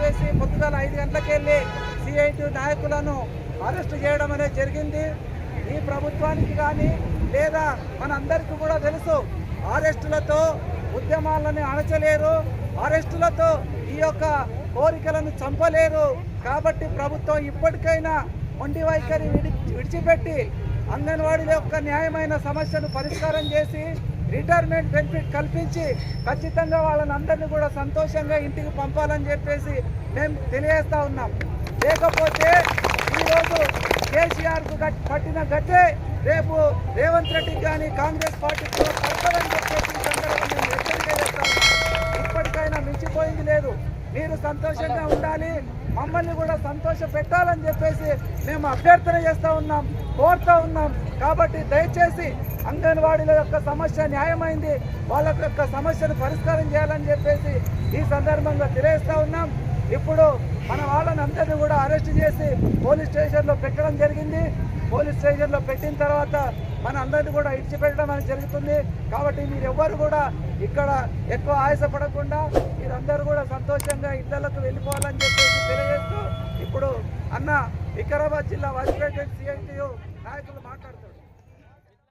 చెప్పేసి పొద్దుగాల ఐదు గంటలకు వెళ్ళి సిఐటి నాయకులను అరెస్ట్ చేయడం అనేది జరిగింది. ఈ ప్రభుత్వానికి కానీ లేదా మనందరికీ కూడా తెలుసు అరెస్టులతో ఉద్యమాలను అణచలేరు అరెస్టులతో ఈ యొక్క కోరికలను చంపలేరు. కాబట్టి ప్రభుత్వం ఇప్పటికైనా మొండి వైఖరి విడిచిపెట్టి అంగన్వాడీల యొక్క న్యాయమైన సమస్యను పరిష్కారం చేసి రిటైర్మెంట్ బెనిఫిట్ కల్పించి ఖచ్చితంగా వాళ్ళని అందరినీ కూడా సంతోషంగా ఇంటికి పంపాలని చెప్పేసి మేము తెలియజేస్తా ఉన్నాం. లేకపోతే ఈరోజు కేసీఆర్కు పట్టిన గట్టే రేపు రేవంత్ రెడ్డికి కానీ కాంగ్రెస్ పార్టీకి కూడా చెప్పేసి సందర్భంగా హెచ్చరిక ఇప్పటికైనా మించిపోయింది లేదు. మీరు సంతోషంగా ఉండాలి మమ్మల్ని కూడా సంతోష పెట్టాలని చెప్పేసి మేము అభ్యర్థన చేస్తూ ఉన్నాం కోరుతూ ఉన్నాం. కాబట్టి దయచేసి అంగన్వాడీల యొక్క సమస్య న్యాయమైంది వాళ్ళ యొక్క సమస్యను పరిష్కారం చేయాలని చెప్పేసి ఈ సందర్భంగా తెలియజేస్తా ఉన్నాం. ఇప్పుడు మన వాళ్ళని అందరినీ కూడా అరెస్ట్ చేసి పోలీస్ స్టేషన్లో పెట్టడం జరిగింది. పోలీస్ స్టేషన్లో పెట్టిన తర్వాత మన అందరినీ కూడా ఇడిచిపెట్టడం అనేది జరుగుతుంది. కాబట్టి మీరు ఎవ్వరు కూడా ఇక్కడ ఎక్కువ ఆయాసపడకుండా మీరందరూ కూడా సంతోషంగా ఇళ్ళకు వెళ్ళిపోవాలని చెప్పేసి తెలియజేస్తూ ఇప్పుడు అన్న వికారాబాద్ జిల్లా వైస్ ప్రెసిడెంట్ సిఐటియు నాయకులు మాట్లాడుతున్నారు.